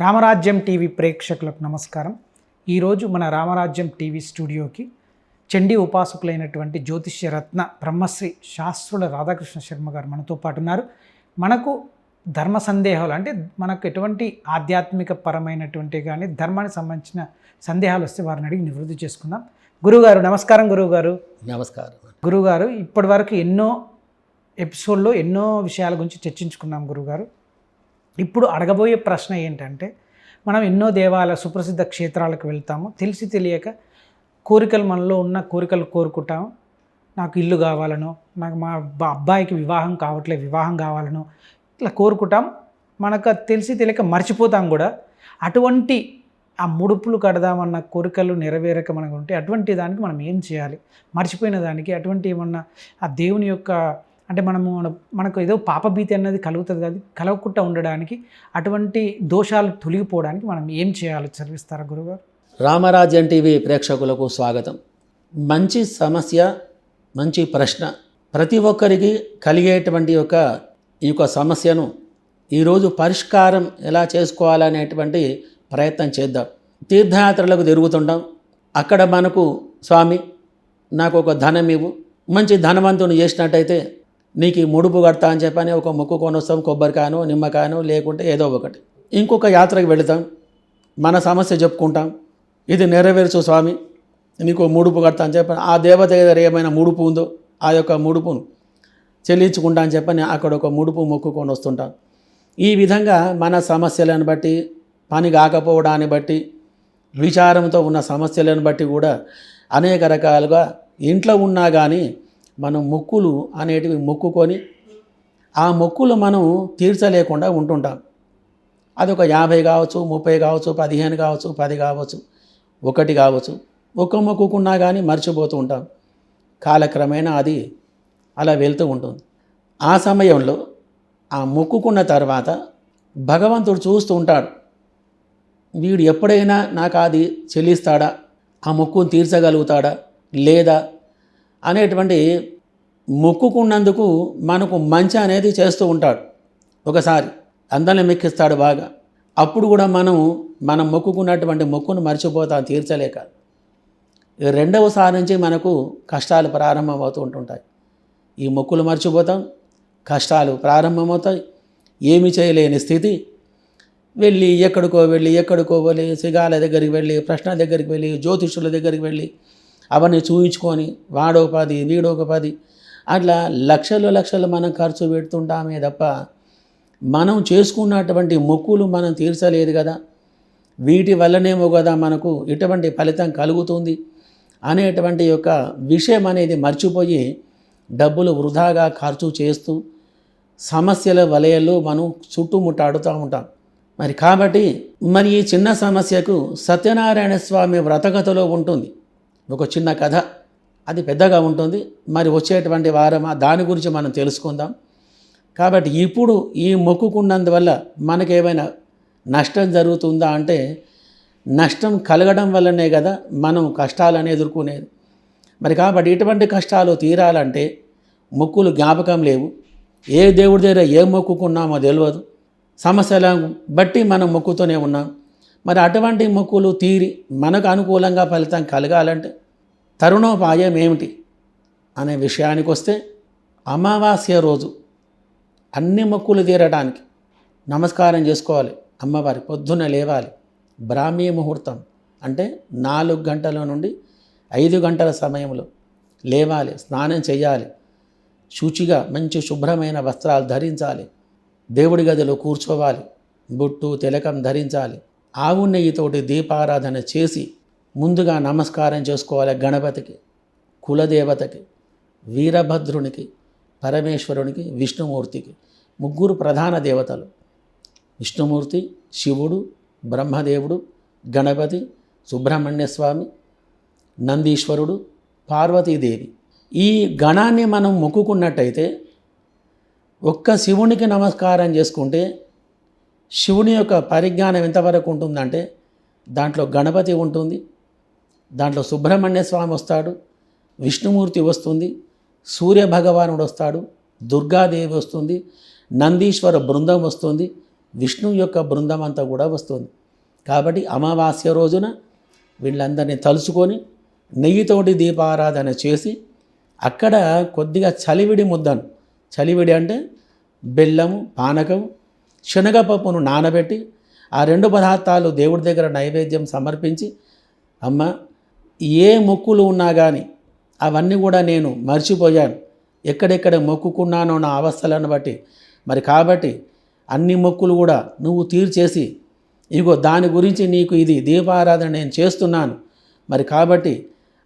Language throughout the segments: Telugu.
రామరాజ్యం టీవీ ప్రేక్షకులకు నమస్కారం. ఈరోజు మన రామరాజ్యం టీవీ స్టూడియోకి చండీ ఉపాసకులైనటువంటి జ్యోతిష్య రత్న బ్రహ్మశ్రీ శాస్త్రుల రాధాకృష్ణ శర్మ గారు మనతో పాటు ఉన్నారు. మనకు ధర్మ సందేహాలు అంటే మనకు ఎటువంటి ఆధ్యాత్మిక పరమైనటువంటి కానీ ధర్మానికి సంబంధించిన సందేహాలు వస్తే వారిని అడిగి నివృత్తి చేసుకుందాం. గురుగారు నమస్కారం గురువుగారు. నమస్కారం. గురుగారు ఇప్పటి వరకు ఎన్నో ఎపిసోడ్లో ఎన్నో విషయాల గురించి చర్చించుకున్నాం గురుగారు ఇప్పుడు అడగబోయే ప్రశ్న ఏంటంటే మనం ఎన్నో దేవాలయ సుప్రసిద్ధ క్షేత్రాలకు వెళ్తాము. తెలిసి తెలియక కోరికలు మనలో ఉన్న కోరికలు కోరుకుంటాము. నాకు ఇల్లు కావాలనో నాకు మా అబ్బాయికి వివాహం కావట్లే వివాహం కావాలనో ఇట్లా కోరుకుంటాం. మనకు తెలిసి తెలియక మర్చిపోతాం కూడా. అటువంటి ఆ ముడుపులు కడదామన్న కోరికలు నెరవేరక మనకు ఉంటే అటువంటి దానికి మనం ఏం చేయాలి? మర్చిపోయిన దానికి అటువంటి ఏమన్నా ఆ దేవుని యొక్క అంటే మనము మనకు ఏదో పాపభీతి అన్నది కలుగుతుంది కాదు కలగకుండా ఉండడానికి అటువంటి దోషాలు తొలగిపోవడానికి మనం ఏం చేయాలో చదివిస్తారా గురుగారు? రామరాజ్యం టీవీ ప్రేక్షకులకు స్వాగతం. మంచి సమస్య మంచి ప్రశ్న ప్రతి ఒక్కరికి కలిగేటువంటి ఒక ఈ యొక్క సమస్యను ఈరోజు పరిష్కారం ఎలా చేసుకోవాలనేటువంటి ప్రయత్నం చేద్దాం. తీర్థయాత్రలకు తిరుగుతుంటాం. అక్కడ మనకు స్వామి నాకు ఒక ధనం ఇవ్వు. మంచి ధనవంతుని చేసినట్టయితే నీకు ఈ ముడుపు కడతా అని చెప్పని ఒక మొక్కు కొనొస్తాం కొబ్బరికాయను నిమ్మకాయను లేకుంటే ఏదో ఒకటి. ఇంకొక యాత్రకు వెళతాం మన సమస్య చెప్పుకుంటాం. ఇది నెరవేర్చు స్వామి నీకు ముడుపు కడతా అని చెప్పని ఆ దేవత దగ్గర ఏమైనా ముడుపు ఉందో ఆ యొక్క ముడుపును చెల్లించుకుంటా అని చెప్పని అక్కడ ఒక ముడుపు మొక్కుకొని వస్తుంటాం ఈ విధంగా మన సమస్యలను బట్టి పని కాకపోవడాన్ని బట్టి విచారంతో ఉన్న సమస్యలను బట్టి కూడా అనేక రకాలుగా ఇంట్లో ఉన్నా కానీ మనం మొక్కులు అనేటివి మొక్కుకొని ఆ మొక్కులు మనం తీర్చలేకుండా ఉంటుంటాం. అది ఒక యాభై కావచ్చు ముప్పై కావచ్చు పదిహేను కావచ్చు పది కావచ్చు ఒకటి కావచ్చు ఒక్క మొక్కుకున్నా కానీ మర్చిపోతూ ఉంటాం. కాలక్రమేణా అది అలా వెళ్తూ ఉంటుంది. ఆ సమయంలో ఆ మొక్కుకున్న తర్వాత భగవంతుడు చూస్తూ ఉంటాడు. వీడు ఎప్పుడైనా నాకు అది చెల్లిస్తాడా? ఆ మొక్కును తీర్చగలుగుతాడా? లేదా అనేటువంటి మొక్కుకున్నందుకు మనకు మంచి అనేది చేస్తూ ఉంటాడు. ఒకసారి అందరిని మెక్కిస్తాడు బాగా. అప్పుడు కూడా మనం మనం మొక్కుకున్నటువంటి మొక్కును మర్చిపోతాం తీర్చలేక. రెండవసారి నుంచి మనకు కష్టాలు ప్రారంభమవుతూ ఉంటుంటాయి. ఈ మొక్కులు మర్చిపోతాం కష్టాలు ప్రారంభమవుతాయి. ఏమి చేయలేని స్థితి. వెళ్ళి ఎక్కడికో వెళ్ళి ఎక్కడికో వెళ్ళి సిగాల దగ్గరికి వెళ్ళి ప్రశ్న దగ్గరికి వెళ్ళి జ్యోతిషుల దగ్గరికి వెళ్ళి అవన్నీ చూయించుకొని వాడో పది వీడొక పది. అట్లా లక్షలు లక్షలు మనం ఖర్చు పెడుతుంటామే తప్ప మనం చేసుకున్నటువంటి మొక్కులు మనం తీర్చలేదు కదా. వీటి వల్లనేమో కదా మనకు ఇటువంటి ఫలితం కలుగుతుంది అనేటువంటి యొక్క విషయం అనేది మర్చిపోయి డబ్బులు వృధాగా ఖర్చు చేస్తూ సమస్యల వలయంలో మనం చుట్టుముట్టాడుతూ ఉంటాం. మరి కాబట్టి మరి ఈ చిన్న సమస్యకు సత్యనారాయణ స్వామి వ్రతకథలో ఉంటుంది. ఒక చిన్న కథ. అది పెద్దగా ఉంటుంది. మరి వచ్చేటువంటి వారం దాని గురించి మనం తెలుసుకుందాం. కాబట్టి ఇప్పుడు ఈ మొక్కుకున్నందువల్ల మనకేమైనా నష్టం జరుగుతుందా అంటే నష్టం కలగడం వల్లనే కదా మనం కష్టాలను ఎదుర్కొనేది. మరి కాబట్టి ఇటువంటి కష్టాలు తీరాలంటే మొక్కులు జ్ఞాపకం లేవు. ఏ దేవుడి దగ్గర ఏ మొక్కుకున్నామో తెలియదు సమస్యలను బట్టి మనం మొక్కుతూనే ఉన్నాం. మరి అటువంటి మొక్కులు తీరి మనకు అనుకూలంగా ఫలితం కలగాలంటే తరుణోపాయం ఏమిటి అనే విషయానికి వస్తే అమావాస్య రోజు అన్ని మొక్కులు తీరడానికి నమస్కారం చేసుకోవాలి. అమ్మవారి పొద్దున్న లేవాలి. బ్రాహ్మీ ముహూర్తం అంటే నాలుగు గంటల నుండి ఐదు గంటల సమయంలో లేవాలి స్నానం చేయాలి. శుచిగా మంచి శుభ్రమైన వస్త్రాలు ధరించాలి. దేవుడి గదిలో కూర్చోవాలి. బొట్టు తిలకం ధరించాలి. ఆవు నెయ్యితోటి దీపారాధన చేసి ముందుగా నమస్కారం చేసుకోవాలి గణపతికి కులదేవతకి వీరభద్రునికి పరమేశ్వరునికి విష్ణుమూర్తికి. ముగ్గురు ప్రధాన దేవతలు. విష్ణుమూర్తి శివుడు బ్రహ్మదేవుడు గణపతి సుబ్రహ్మణ్య స్వామి నందీశ్వరుడు పార్వతీదేవి. ఈ గణాన్ని మనం మొక్కుకున్నట్టయితే ఒక్క శివునికి నమస్కారం చేసుకుంటే శివుని యొక్క పరిజ్ఞానం ఎంతవరకు ఉంటుందంటే దాంట్లో గణపతి ఉంటుంది దాంట్లో సుబ్రహ్మణ్య స్వామి వస్తాడు విష్ణుమూర్తి వస్తుంది సూర్య భగవానుడు వస్తాడు దుర్గాదేవి వస్తుంది నందీశ్వర బృందం వస్తుంది విష్ణు యొక్క బృందం అంతా కూడా వస్తుంది. కాబట్టి అమావాస్య రోజున వీళ్ళందరినీ తలుచుకొని నెయ్యితోటి దీపారాధన చేసి అక్కడ కొద్దిగా చలివిడి ముద్దను చలివిడి అంటే బెల్లము పానకం శనగపప్పును నానబెట్టి ఆ రెండు పదార్థాలు దేవుడి దగ్గర నైవేద్యం సమర్పించి అమ్మ ఏ మొక్కులు ఉన్నా కానీ అవన్నీ కూడా నేను మర్చిపోయాను. ఎక్కడెక్కడ మొక్కుకున్నానో నా అవస్థలను బట్టి. మరి కాబట్టి అన్ని మొక్కులు కూడా నువ్వు తీర్చేసి ఇగో దాని గురించి నీకు ఇది దీపారాధన నేను చేస్తున్నాను. మరి కాబట్టి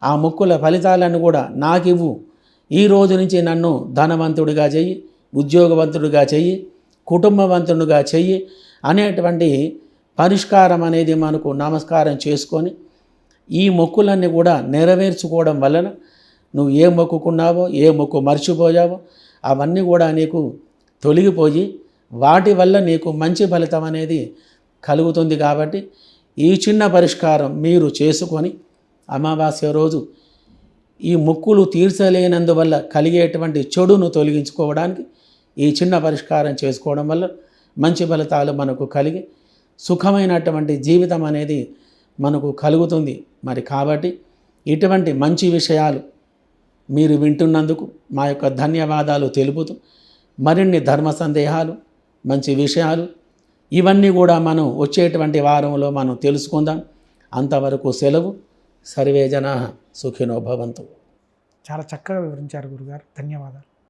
ఆ మొక్కుల ఫలితాలను కూడా నాకు ఇవ్వు ఈ రోజు నుంచి నన్ను ధనవంతుడిగా చెయ్యి ఉద్యోగవంతుడిగా చెయ్యి. కుటుంబవంతునిగా చెయ్యి అనేటువంటి పరిష్కారం అనేది మనకు నమస్కారం చేసుకొని ఈ మొక్కులన్నీ కూడా నెరవేర్చుకోవడం వలన నువ్వు ఏ మొక్కుకున్నావో ఏ మొక్కు మర్చిపోయావో అవన్నీ కూడా నీకు తొలగిపోయి వాటి వల్ల నీకు మంచి ఫలితం అనేది కలుగుతుంది కాబట్టి ఈ చిన్న పరిష్కారం మీరు చేసుకొని అమావాస్య రోజు ఈ మొక్కులు తీర్చలేనందువల్ల కలిగేటువంటి చెడును తొలగించుకోవడానికి ఈ చిన్న పరిష్కారం చేసుకోవడం వల్ల మంచి ఫలితాలు మనకు కలిగి సుఖమైనటువంటి జీవితం అనేది మనకు కలుగుతుంది. మరి కాబట్టి ఇటువంటి మంచి విషయాలు మీరు వింటున్నందుకు మా యొక్క ధన్యవాదాలు తెలుపుతూ మరిన్ని ధర్మ సందేహాలు మంచి విషయాలు ఇవన్నీ కూడా మనం వచ్చేటువంటి వారంలో మనం తెలుసుకుందాం. అంతవరకు సెలవు. సర్వే జనా సుఖినోభవంతు చాలా చక్కగా వివరించారు గురుగారు. ధన్యవాదాలు.